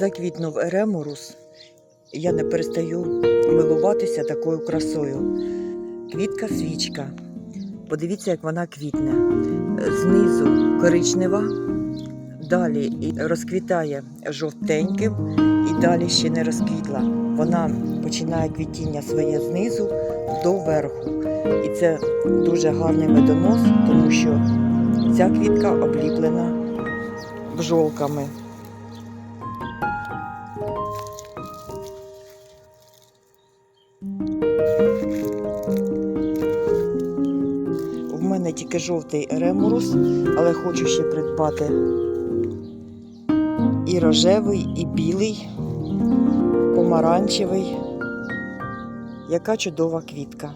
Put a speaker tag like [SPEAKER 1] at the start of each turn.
[SPEAKER 1] Заквітнув еремурус. Я не перестаю милуватися такою красою. Квітка свічка. Подивіться, як вона квітне. Знизу коричнева, далі розквітає жовтеньким, і далі ще не розквітла. Вона починає квітіння своє знизу до верху. І це дуже гарний медонос, тому що ця квітка обліплена бджолками. Мене тільки жовтий ремурус, але хочу ще придбати і рожевий, і білий, помаранчевий. Яка чудова квітка.